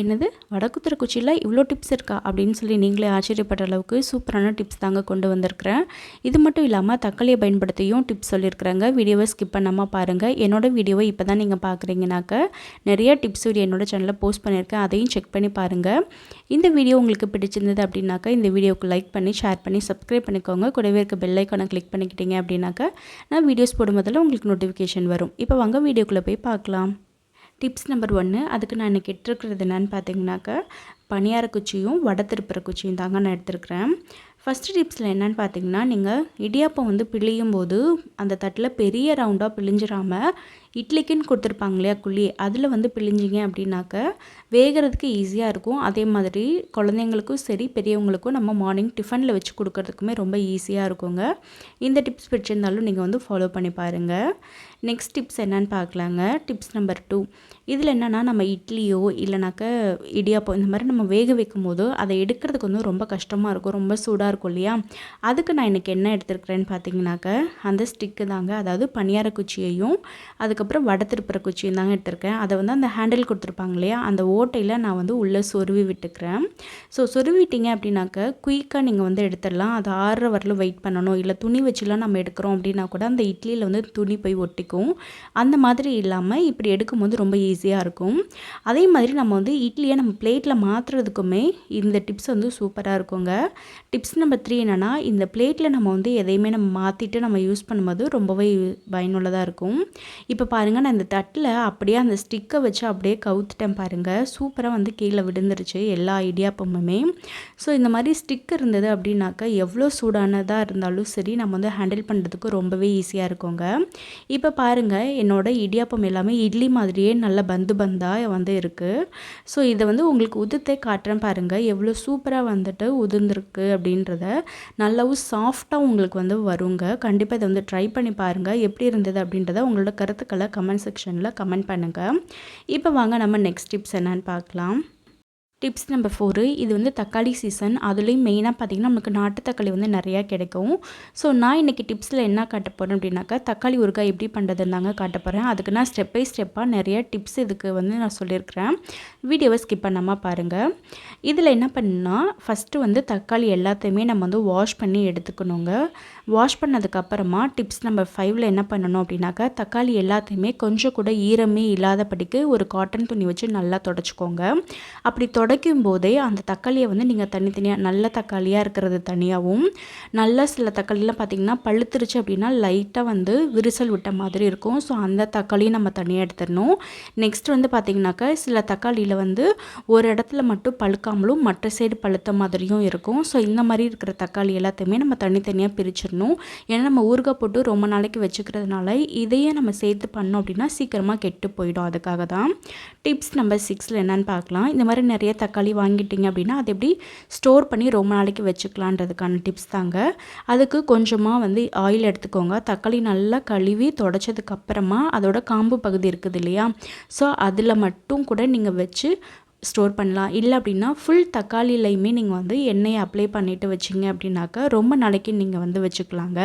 என்னது? வடக்குத்துற குச்சியில் இவ்வளோ டிப்ஸ் இருக்கா? அப்படின்னு சொல்லி நீங்களே ஆச்சரியப்படுற அளவுக்கு சூப்பரான டிப்ஸ் தாங்க கொண்டு வந்திருக்கிறேன். இது மட்டும் இல்லாமல் தக்காளியை பயன்படுத்தியும் டிப்ஸ் சொல்லியிருக்கிறாங்க. வீடியோவை ஸ்கிப் பண்ணாமல் பாருங்கள் என்னோட வீடியோவை இப்போ தான் நீங்கள் பார்க்குறீங்கனாக்க நிறைய டிப்ஸ் வீடியோ என்னோடய சேனலில் போஸ்ட் பண்ணியிருக்கேன். அதையும் செக் பண்ணி பாருங்கள் இந்த வீடியோ உங்களுக்கு பிடிச்சிருந்தது அப்படின்னாக்கா இந்த வீடியோவுக்கு லைக் பண்ணி ஷேர் பண்ணி சப்ஸ்கிரைப் பண்ணிக்கோங்க. கூடவே இருக்க பெல்லைக்கான கிளிக் பண்ணிக்கிட்டீங்க அப்படின்னாக்கா நான் வீடியோஸ் போடும்போதெல்லாம் உங்களுக்கு நோட்டிஃபிகேஷன் வரும். இப்போ வாங்க வீடியோக்குள்ளே போய் பார்க்கலாம். டிப்ஸ் நம்பர் ஒன்று அதுக்கு நான் இன்றைக்கி இட்டிருக்கிறது என்னென்னு பார்த்தீங்கன்னாக்கா பனியார குச்சியும் வடை திருப்புற குச்சியும் தாங்க நான் எடுத்துருக்கிறேன். ஃபஸ்ட்டு டிப்ஸில் என்னென்னு பார்த்தீங்கன்னா நீங்கள் இடியாப்பம் வந்து பிழியும் போது அந்த தட்டில் பெரிய ரவுண்டாக பிழிஞ்சிடாமல் இட்லிக்குன்னு கொடுத்துருப்பாங்க இல்லையா குழி அதில் வந்து பிழிஞ்சிங்க அப்படின்னாக்க வேகிறதுக்கு ஈஸியாக இருக்கும். அதே மாதிரி குழந்தைங்களுக்கும் சரி பெரியவங்களுக்கும் நம்ம மார்னிங் டிஃபனில் வச்சு கொடுக்கறதுக்குமே ரொம்ப ஈஸியாக இருக்குங்க. இந்த டிப்ஸ் பிடிச்சிருந்தாலும் நீங்கள் வந்து ஃபாலோ பண்ணி பாருங்கள் நெக்ஸ்ட் டிப்ஸ் என்னன்னு பார்க்கலாங்க. டிப்ஸ் நம்பர் டூ இதில் என்னென்னா நம்ம இட்லியோ இல்லைனாக்க இடியாப்பம் இந்த மாதிரி நம்ம வேக வைக்கும் போது அதை எடுக்கிறதுக்கு வந்து ரொம்ப கஷ்டமாக இருக்கும். ரொம்ப சூடாக இருக்கும் இல்லையா? அதுக்கு நான் இன்றைக்கி என்ன எடுத்துருக்கிறேன்னு பார்த்தீங்கன்னாக்க அந்த ஸ்டிக்கு தாங்க. அதாவது பனியார குச்சியையும் அதுக்கப்புறம் வட திருப்புற குச்சியும் தாங்க எடுத்திருக்கேன். அதை வந்து அந்த ஹேண்டில் கொடுத்துருப்பாங்க இல்லையா? அந்த ஓட்டையில் நான் வந்து உள்ளே சொருவி விட்டுக்கிறேன். ஸோ சொருவிட்டீங்க அப்படின்னாக்க குயிக்காக நீங்கள் வந்து எடுத்துடலாம். அது ஆறுற வரலும் வெயிட் பண்ணணும். இல்லை துணி வச்சுலாம் நம்ம எடுக்கிறோம் அப்படின்னா கூட அந்த இட்லியில் வந்து துணி போய் ஒட்டிக்கும். அந்த மாதிரி இல்லாமல் இப்படி எடுக்கும்போது ரொம்ப ஈஸியாக இருக்கும். அதே மாதிரி நம்ம வந்து இட்லியை நம்ம பிளேட்டில் மாற்றுறதுக்குமே இந்த டிப்ஸ் வந்து சூப்பராக இருக்குங்க. டிப்ஸ் நம்பர் த்ரீ என்னென்னா இந்த பிளேட்டில் நம்ம வந்து எதையுமே நம்ம மாற்றிட்டு நம்ம யூஸ் பண்ணும்போது ரொம்பவே பயனுள்ளதாக இருக்கும். இப்போ பாருங்கள் நான் இந்த தட்டில் அப்படியே அந்த ஸ்டிக்கை வச்சு அப்படியே கவுத்துட்டேன் பாருங்கள் சூப்பராக வந்து கீழே விழுந்துருச்சு எல்லா இடியாப்பமுமே ஸோ இந்த மாதிரி ஸ்டிக் இருந்தது அப்படின்னாக்கா எவ்வளோ சூடானதாக இருந்தாலும் சரி நம்ம வந்து ஹேண்டில் பண்ணுறதுக்கு ரொம்பவே ஈஸியாக இருக்குங்க. இப்போ பாருங்கள் என்னோடய இடியாப்பம் எல்லாமே இட்லி மாதிரியே நல்ல பந்து பந்தாக வந்து இருக்குது ஸோ இதை வந்து உங்களுக்கு உதுத்தே காட்டுறேன் பாருங்கள் எவ்வளோ சூப்பராக வந்துட்டு உதிர்ந்துருக்கு அப்படின்றத. நல்லாவும் சாஃப்டாக உங்களுக்கு வந்து வருங்க. கண்டிப்பாக இதை வந்து ட்ரை பண்ணி பாருங்கள் எப்படி இருந்தது அப்படின்றத உங்களோட கருத்துக்கள் கமெண்ட் செக்ஷனில் கமெண்ட் பண்ணுங்கள் இப்போ வாங்க நம்ம நெக்ஸ்ட் டிப்ஸ் என்னன்னு பார்க்கலாம். டிப்ஸ் நம்பர் ஃபோரு இது வந்து தக்காளி சீசன் அதுலேயும் மெயினாக பார்த்திங்கன்னா நமக்கு நாட்டு தக்காளி வந்து நிறையா கிடைக்கும். ஸோ நான் இன்றைக்கி டிப்ஸில் என்ன காட்ட போகிறேன் அப்படின்னாக்கா தக்காளி ஊறுகாய் எப்படி பண்ணுறதுந்தாங்க காட்ட போகிறேன் அதுக்கு நான் ஸ்டெப் பை ஸ்டெப்பாக நிறைய டிப்ஸ் இதுக்கு வந்து நான் சொல்லியிருக்கிறேன். வீடியோவை ஸ்கிப் பண்ணாமல் பாருங்கள் இதில் என்ன பண்ணால் ஃபஸ்ட்டு வந்து தக்காளி எல்லாத்தையுமே நம்ம வந்து வாஷ் பண்ணி எடுத்துக்கணுங்க. வாஷ் பண்ணதுக்கப்புறமா டிப்ஸ் நம்பர் ஃபைவ்ல என்ன பண்ணணும் அப்படின்னாக்கா தக்காளி எல்லாத்தையுமே கொஞ்சம் கூட ஈரமே இல்லாதபடிக்கு ஒரு காட்டன் துணி வச்சு நல்லா தொடச்சிக்கோங்க. அப்படி தொட துடைக்கும் போதே அந்த தக்காளியை வந்து நீங்கள் தனித்தனியாக நல்ல தக்காளியாக இருக்கிறது தனியாகவும் நல்ல சில தக்காளிலாம் பார்த்திங்கன்னா பழுத்துருச்சு அப்படின்னா லைட்டாக வந்து விரிசல் விட்ட மாதிரி இருக்கும். ஸோ அந்த தக்காளியும் நம்ம தனியாக எடுத்துடணும். நெக்ஸ்ட் வந்து பார்த்திங்கனாக்கா சில தக்காளியில் வந்து ஒரு இடத்துல மட்டும் பழுக்காமலும் மற்ற சைடு பழுத்த மாதிரியும் இருக்கும். ஸோ இந்த மாதிரி இருக்கிற தக்காளி எல்லாத்தையுமே நம்ம தனித்தனியாக பிரிச்சிடணும். ஏன்னா நம்ம ஊறுகாய் போட்டு ரொம்ப நாளைக்கு வச்சுக்கிறதுனால இதையே நம்ம சேர்த்து பண்ணோம் அப்படின்னா சீக்கிரமாக கெட்டு போயிடும். அதுக்காக தான். டிப்ஸ் நம்பர் சிக்ஸில் என்னென்னு பார்க்கலாம். இந்த மாதிரி நிறைய தக்காளி வாங்கிட்டீங்க அப்படின்னா அது எப்படி ஸ்டோர் பண்ணி ரொம்ப நாளைக்கு வச்சுக்கலான்றதுக்கான டிப்ஸ் தாங்க. அதுக்கு கொஞ்சமாக வந்து ஆயில் எடுத்துக்கோங்க. தக்காளி நல்லா கழுவி தொடச்சதுக்கப்புறமா அதோட காம்பு பகுதி இருக்குது இல்லையா? ஸோ அதில் மட்டும் கூட நீங்கள் வச்சு ஸ்டோர் பண்ணலாம். இல்லை அப்படின்னா ஃபுல் தக்காளிலையுமே நீங்கள் வந்து எண்ணெயை அப்ளை பண்ணிவிட்டு வச்சிங்க அப்படின்னாக்கா ரொம்ப நாளைக்கு நீங்கள் வந்து வச்சுக்கலாங்க.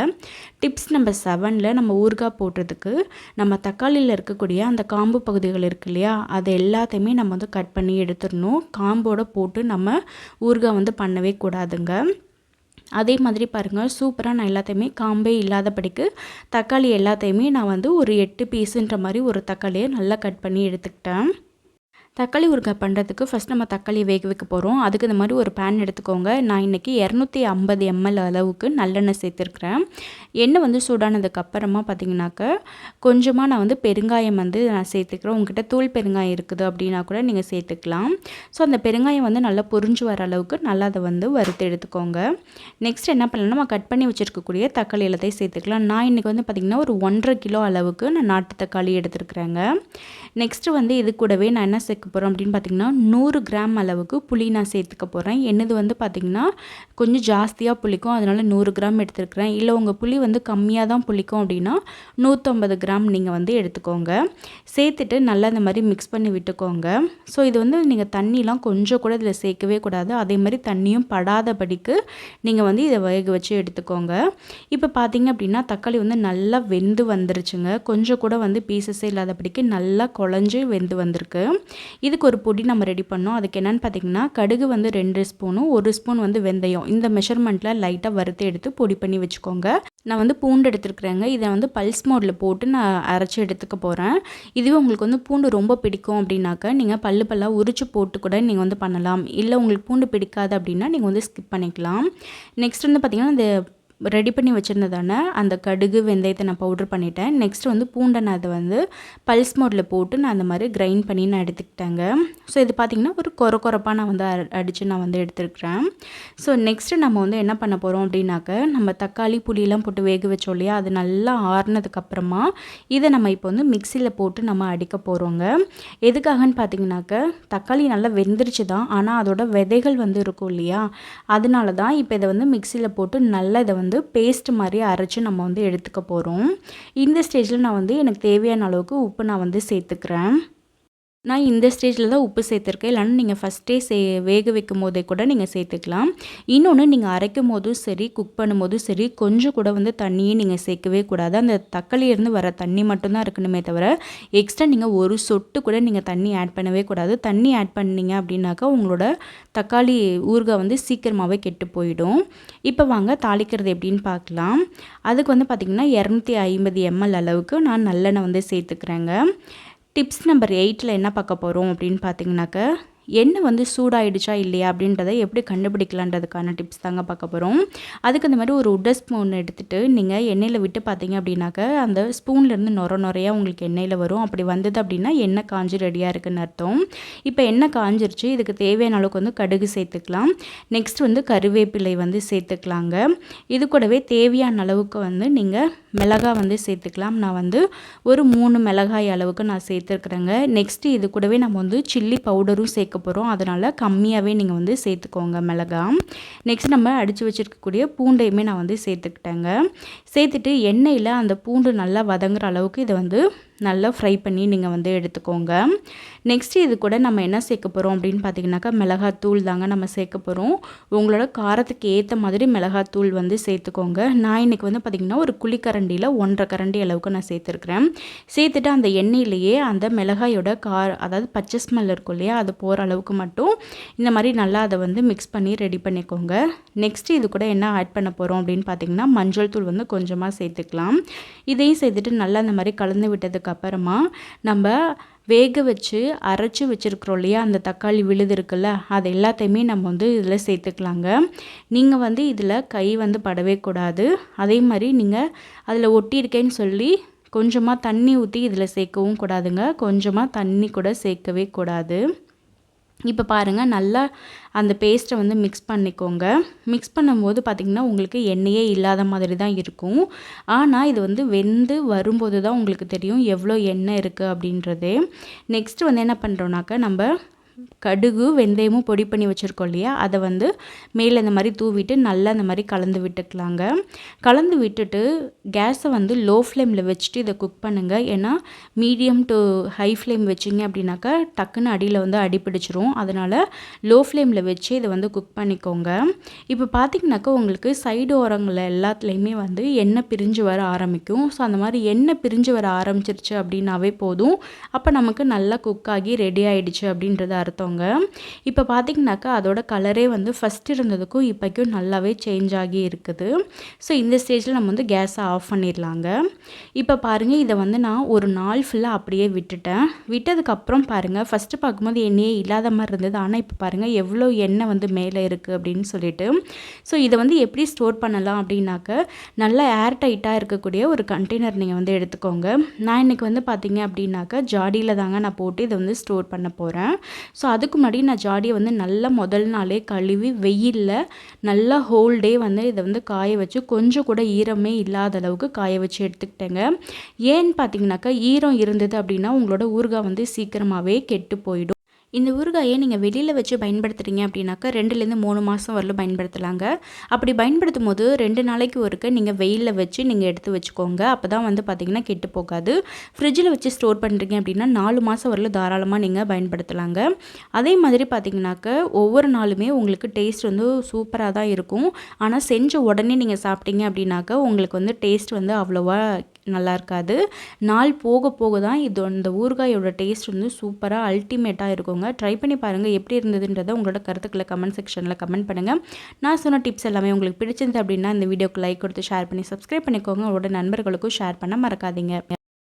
டிப்ஸ் நம்பர் செவனில் நம்ம ஊறுகாய் போடுறதுக்கு நம்ம தக்காளியில் இருக்கக்கூடிய அந்த காம்பு பகுதிகள் இருக்கு இல்லையா? அதை எல்லாத்தையுமே நம்ம வந்து கட் பண்ணி எடுத்துடணும். காம்போடு போட்டு நம்ம ஊறுகாய் வந்து பண்ணவே கூடாதுங்க. அதே மாதிரி பாருங்கள் சூப்பராக நான் எல்லாத்தையுமே காம்பே இல்லாதபடிக்கு தக்காளி எல்லாத்தையுமே நான் வந்து ஒரு எட்டு பீஸுன்ற மாதிரி ஒரு தக்காளியை நல்லா கட் பண்ணி எடுத்துக்கிட்டேன். தக்காளி ஊறுகாய் பண்ணுறதுக்கு ஃபஸ்ட் நம்ம தக்காளி வேக வைக்க போகிறோம் அதுக்கு இந்த மாதிரி ஒரு பேன் எடுத்துக்கோங்க. நான் இன்றைக்கி இரநூத்தி ஐம்பது எம்எல் அளவுக்கு நல்லெண்ணெய் சேர்த்துருக்குறேன். எண்ணெய் வந்து சூடானதுக்கு அப்புறமா பார்த்திங்கனாக்க கொஞ்சமாக நான் வந்து பெருங்காயம் வந்து நான் சேர்த்துக்கிறேன் உங்ககிட்ட தூள் பெருங்காயம் இருக்குது அப்படின்னா கூட நீங்கள் சேர்த்துக்கலாம். ஸோ அந்த பெருங்காயம் வந்து நல்லா பொறிஞ்சு வர அளவுக்கு நல்லா அதை வந்து வறுத்து எடுத்துக்கோங்க. நெக்ஸ்ட் என்ன பண்ணலாம் நம்ம கட் பண்ணி வச்சுருக்கக்கூடிய தக்காளி எல்லாத்தையும் சேர்த்துக்கலாம். நான் இன்றைக்கி வந்து பார்த்திங்கன்னா ஒரு ஒன்றரை கிலோ அளவுக்கு நான் நாட்டு தக்காளி எடுத்துருக்குறேங்க. நெக்ஸ்ட்டு வந்து இது கூடவே நான் என்ன சேர்க்க போகிறோம் அப்படின்னு பார்த்திங்கன்னா நூறு கிராம் அளவுக்கு புளி நான் சேர்த்துக்க போகிறேன் என்னது வந்து பார்த்திங்கன்னா கொஞ்சம் ஜாஸ்தியாக புளிக்கும். அதனால் நூறு கிராம் எடுத்துருக்குறேன். இல்லை உங்கள் புளி வந்து கம்மியாக தான் புளிக்கும் அப்படின்னா நூற்றம்பது கிராம் நீங்கள் வந்து எடுத்துக்கோங்க. சேர்த்துட்டு நல்லா இந்த மாதிரி மிக்ஸ் பண்ணி விட்டுக்கோங்க. ஸோ இது வந்து நீங்கள் தண்ணிலாம் கொஞ்சம் கூட இதில் சேர்க்கவே கூடாது. அதே மாதிரி தண்ணியும் படாதபடிக்கு நீங்கள் வந்து இதை வேக வச்சு எடுத்துக்கோங்க. இப்போ பார்த்தீங்க அப்படின்னா தக்காளி வந்து நல்லா வெந்து வந்துருச்சுங்க. கொஞ்சம் கூட வந்து பீசஸே இல்லாதபடிக்கு நல்லா குழஞ்சி வெந்து வந்திருக்கு. இதுக்கு ஒரு பொடி நம்ம ரெடி பண்ணோம். அதுக்கு என்னென்னு பார்த்தீங்கன்னா கடுகு வந்து ரெண்டு ஸ்பூனும் ஒரு ஸ்பூன் வந்து வெந்தயம். இந்த மெஷர்மெண்ட்டில் லைட்டாக வறுத்து எடுத்து பொடி பண்ணி வச்சுக்கோங்க. நான் வந்து பூண்டு எடுத்துருக்குறேங்க. இதை வந்து பல்ஸ் மோடில் போட்டு நான் அரைச்சி எடுத்துக்க போகிறேன் இதுவே உங்களுக்கு வந்து பூண்டு ரொம்ப பிடிக்கும் அப்படின்னாக்க நீங்கள் பல்லு பல்லாக உரிச்சு போட்டு கூட நீங்கள் வந்து பண்ணலாம். இல்லை உங்களுக்கு பூண்டு பிடிக்காது அப்படின்னா நீங்கள் வந்து ஸ்கிப் பண்ணிக்கலாம். நெக்ஸ்ட் வந்து பார்த்திங்கன்னா இந்த ரெடி பண்ணி வச்சுருந்ததான அந்த கடுகு வெந்தயத்தை நான் பவுட்ரு பண்ணிட்டேன். நெக்ஸ்ட் வந்து பூண்டை நான் அதை வந்து பல்ஸ் மோடில் போட்டு நான் அந்த மாதிரி கிரைண்ட் பண்ணி நான் எடுத்துக்கிட்டேங்க. ஸோ இது பார்த்திங்கன்னா ஒரு கொர கொரப்பாக நான் வந்து அடித்து நான் வந்து எடுத்துருக்குறேன். ஸோ நெக்ஸ்ட்டு நம்ம வந்து என்ன பண்ண போகிறோம் அப்படின்னாக்க நம்ம தக்காளி புளியெலாம் போட்டு வேக வச்சோம் இல்லையா? அது நல்லா ஆறுனதுக்கப்புறமா இதை நம்ம இப்போ வந்து மிக்சியில் போட்டு நம்ம அடிக்க போகிறோங்க எதுக்காகன்னு பார்த்தீங்கன்னாக்க தக்காளி நல்லா வெந்துருச்சு தான். ஆனால் அதோட விதைகள் வந்து இருக்கும் இல்லையா? அதனால தான் இப்போ இதை வந்து மிக்சியில் போட்டு நல்லா இதை வந்து வந்து பேஸ்ட் மாதிரி அரைச்சி நம்ம வந்து எடுத்துக்க போகிறோம் இந்த ஸ்டேஜில் நான் வந்து எனக்கு தேவையான அளவுக்கு உப்பு நான் வந்து சேர்த்துக்கிறேன். நான் இந்த ஸ்டேஜில் தான் உப்பு சேர்த்துருக்கேன். இல்லைன்னா நீங்கள் ஃபஸ்ட்டே சே வேக வைக்கும் போதே கூட நீங்கள் சேர்த்துக்கலாம். இன்னொன்று நீங்கள் அரைக்கும் போதும் சரி குக் பண்ணும்போதும் சரி கொஞ்சம் கூட வந்து தண்ணியே நீங்கள் சேர்க்கவே கூடாது. அந்த தக்காளியிலேருந்து வர தண்ணி மட்டும்தான் இருக்கணுமே தவிர எக்ஸ்ட்ரா நீங்கள் ஒரு சொட்டு கூட நீங்கள் தண்ணி ஆட் பண்ணவே கூடாது. தண்ணி ஆட் பண்ணீங்க அப்படின்னாக்கா உங்களோட தக்காளி ஊறுகாய் வந்து சீக்கிரமாகவே கெட்டு போயிடும். இப்போ வாங்க தாளிக்கிறது எப்படின்னு பார்க்கலாம். அதுக்கு வந்து பார்த்திங்கன்னா இரநூத்தி ஐம்பது எம்எல் அளவுக்கு நான் நல்லெண்ணெய் வந்து சேர்த்துக்கிறேங்க. டிப்ஸ் நம்பர் எயிட்டில் என்ன பார்க்க போகிறோம் அப்படின்னு பார்த்தீங்கன்னாக்க எண்ணெய் வந்து சூடாயிடுச்சா இல்லையா அப்படின்றத எப்படி கண்டுபிடிக்கலான்றதுக்கான டிப்ஸ் தாங்க பார்க்க போகிறோம் அதுக்கு அந்த மாதிரி ஒரு உட்டர் ஸ்பூன் எடுத்துகிட்டு நீங்கள் எண்ணெயில் விட்டு பார்த்தீங்க அப்படின்னாக்க அந்த ஸ்பூன்லேருந்து நொர நுறையாக உங்களுக்கு எண்ணெயில் வரும். அப்படி வந்தது அப்படின்னா எண்ணெய் காஞ்சி ரெடியாக இருக்குன்னு அர்த்தம். இப்போ எண்ணெய் காஞ்சிருச்சு இதுக்கு தேவையான அளவுக்கு வந்து கடுகு சேர்த்துக்கலாம். நெக்ஸ்ட் வந்து கருவேப்பிலை வந்து சேர்த்துக்கலாங்க. இது கூடவே தேவையான அளவுக்கு வந்து நீங்கள் மிளகாய் வந்து சேர்த்துக்கலாம். நான் வந்து ஒரு மூணு மிளகாய் அளவுக்கு நான் சேர்த்துருக்குறேங்க. நெக்ஸ்ட்டு இது கூடவே நம்ம வந்து சில்லி பவுடரும் சேர்க்க போகிறோம் அதனால் கம்மியாகவே நீங்கள் வந்து சேர்த்துக்கோங்க மிளகா நெக்ஸ்ட் நம்ம அடித்து வச்சுருக்கக்கூடிய பூண்டையுமே நான் வந்து சேர்த்துக்கிட்டேங்க. சேர்த்துட்டு எண்ணெயில் அந்த பூண்டு நல்லா வதங்குற அளவுக்கு இதை வந்து நல்லா ஃப்ரை பண்ணி நீங்கள் வந்து எடுத்துக்கோங்க. நெக்ஸ்ட்டு இது கூட நம்ம என்ன சேர்க்க போகிறோம் அப்படின்னு பார்த்தீங்கன்னாக்கா மிளகாத்தூள் தாங்க நம்ம சேர்க்க போகிறோம் உங்களோட காரத்துக்கு ஏற்ற மாதிரி மிளகாத்தூள் வந்து சேர்த்துக்கோங்க. நான் இன்றைக்கி வந்து பார்த்திங்கன்னா ஒரு குழிக்கரண்டியில் ஒன்றரை கரண்டி அளவுக்கு நான் சேர்த்துருக்குறேன். சேர்த்துட்டு அந்த எண்ணெயிலேயே அந்த மிளகாயோட கார் அதாவது பச்சை ஸ்மெல் இருக்கும் இல்லையா அது போகிற அளவுக்கு மட்டும் இந்த மாதிரி நல்லா அதை வந்து மிக்ஸ் பண்ணி ரெடி பண்ணிக்கோங்க. நெக்ஸ்ட்டு இது கூட என்ன ஆட் பண்ண போகிறோம் அப்படின்னு பார்த்தீங்கன்னா மஞ்சள் தூள் வந்து கொஞ்சமாக சேர்த்துக்கலாம். இதையும் சேர்த்துட்டு நல்லா அந்த மாதிரி கலந்து விட்டதுக்கு அப்புறமா நம்ம வேக வச்சு அரைச்சி வச்சுருக்குறோம் இல்லையா? அந்த தக்காளி விழுது இருக்குல்ல அது எல்லாத்தையுமே நம்ம வந்து இதில் சேர்த்துக்கலாங்க. நீங்கள் வந்து இதில் கை வந்து படவே கூடாது. அதே மாதிரி நீங்கள் அதில் ஒட்டியிருக்கேன்னு சொல்லி கொஞ்சமாக தண்ணி ஊற்றி இதில் சேர்க்கவும் கூடாதுங்க. கொஞ்சமாக தண்ணி கூட சேர்க்கவே கூடாது. இப்போ பாருங்கள் நல்லா அந்த பேஸ்ட்டை வந்து மிக்ஸ் பண்ணிக்கோங்க. மிக்ஸ் பண்ணும்போது பார்த்திங்கன்னா உங்களுக்கு எண்ணெயே இல்லாத மாதிரி தான் இருக்கும். ஆனால் இது வந்து வெந்து வரும்போது தான் உங்களுக்கு தெரியும் எவ்வளோ எண்ணெய் இருக்குது அப்படின்றது. நெக்ஸ்ட்டு வந்து என்ன பண்ணுறோன்னாக்கா நம்ம கடுகு வெந்தயமும் பொடி பண்ணி வச்சுருக்கோம் இல்லையா? அதை வந்து மேலே இந்த மாதிரி தூவிட்டு நல்லா இந்த மாதிரி கலந்து விட்டுக்கலாங்க. கலந்து விட்டுட்டு கேஸை வந்து லோ ஃப்ளேமில் வச்சுட்டு இதை குக் பண்ணுங்கள் ஏன்னா மீடியம் டு ஹை ஃப்ளேம் வச்சிங்க அப்படின்னாக்கா டக்குன்னு அடியில் வந்து அடிப்பிடிச்சிரும் அதனால் லோ ஃப்ளேமில் வச்சு இதை வந்து குக் பண்ணிக்கோங்க. இப்போ பார்த்திங்கனாக்கா உங்களுக்கு சைடு ஓரங்களில் எல்லாத்துலேயுமே வந்து எண்ணெய் பிரிஞ்சு வர ஆரம்பிக்கும். ஸோ அந்த மாதிரி எண்ணெய் பிரிஞ்சு வர ஆரம்பிச்சிருச்சு அப்படின்னாவே போதும். அப்போ நமக்கு நல்லா குக் ஆகி ரெடி ஆகிடுச்சு அப்படின்றத அர்த்தங்க. இப்போ பார்த்திங்கனாக்கா அதோட கலரே வந்து ஃபஸ்ட் இருந்ததுக்கும் இப்போக்கும் நல்லாவே சேஞ்ச் ஆகி இருக்குது. ஸோ இந்த ஸ்டேஜில் நம்ம வந்து கேஸை ஆஃப் பண்ணிடலாங்க இப்போ பாருங்கள் இதை வந்து நான் ஒரு நாள் ஃபுல்லாக அப்படியே விட்டுட்டேன். விட்டதுக்கப்புறம் பாருங்கள் ஃபஸ்ட்டு பார்க்கும்போது எண்ணெயே இல்லாத மாதிரி இருந்தது. ஆனால் இப்போ பாருங்கள் எவ்வளோ எண்ணெய் வந்து மேலே இருக்குது அப்படின்னு சொல்லிட்டு. ஸோ இதை வந்து எப்படி ஸ்டோர் பண்ணலாம் அப்படின்னாக்க நல்லா ஏர் டைட்டாக இருக்கக்கூடிய ஒரு கண்டெய்னர் நீங்கள் வந்து எடுத்துக்கோங்க. நான் இன்றைக்கி வந்து பார்த்திங்க அப்படின்னாக்கா ஜாடியில் தாங்க நான் போட்டு இதை வந்து ஸ்டோர் பண்ண போகிறேன் ஸோ அதுக்கு முன்னாடி நான் ஜாடியை வந்து நல்லா முதல் நாளே கழுவி வெயிலில் நல்லா ஹோல் டே வந்து இதை வந்து காய வச்சு கொஞ்சம் கூட ஈரமே இல்லாத அளவுக்கு காய வச்சு எடுத்துக்கிட்டேங்க. ஏன்னு பார்த்தீங்கன்னாக்கா ஈரம் இருந்தது அப்படின்னா உங்களோட ஊறுகாய் வந்து சீக்கிரமாகவே கெட்டு போயிடும். இந்த ஊறுகாயை நீங்கள் வெளியில் வச்சு பயன்படுத்துகிறீங்க அப்படின்னாக்கா ரெண்டுலேருந்து மூணு மாதம் வரலும் பயன்படுத்தலாங்க. அப்படி பயன்படுத்தும் போது ரெண்டு நாளைக்கு ஒருக்க நீங்கள் வெயிலில் வச்சு நீங்கள் எடுத்து வச்சுக்கோங்க. அப்போ தான் வந்து பார்த்திங்கன்னா கெட்டு போகாது. ஃப்ரிட்ஜில் வச்சு ஸ்டோர் பண்ணுறீங்க அப்படின்னா நாலு மாதம் வரலும் தாராளமாக நீங்கள் பயன்படுத்தலாங்க. அதே மாதிரி பார்த்திங்கனாக்க ஒவ்வொரு நாளுமே உங்களுக்கு டேஸ்ட் வந்து சூப்பராக தான் இருக்கும். ஆனால் செஞ்ச உடனே நீங்கள் சாப்பிட்டீங்க அப்படின்னாக்கா உங்களுக்கு வந்து டேஸ்ட் வந்து அவ்வளோவா நல்லா இருக்காது நாள் போக போக தான் இது இந்த ஊறுகாயோட டேஸ்ட் வந்து சூப்பராக அல்டிமேட்டாக இருக்குங்க. ட்ரை பண்ணி பாருங்கள் எப்படி இருந்ததுன்றதை உங்களோட கருத்துக்களை கமெண்ட் செக்ஷனில் கமெண்ட் பண்ணுங்கள் நான் சொன்ன டிப்ஸ் எல்லாமே உங்களுக்கு பிடிச்சிருந்து அப்படின்னா இந்த வீடியோக்கு லைக் கொடுத்து ஷேர் பண்ணி சப்ஸ்கிரைப் பண்ணிக்கோங்க. உங்களோட நண்பர்களுக்கும் ஷேர் பண்ண மறக்காதீங்க.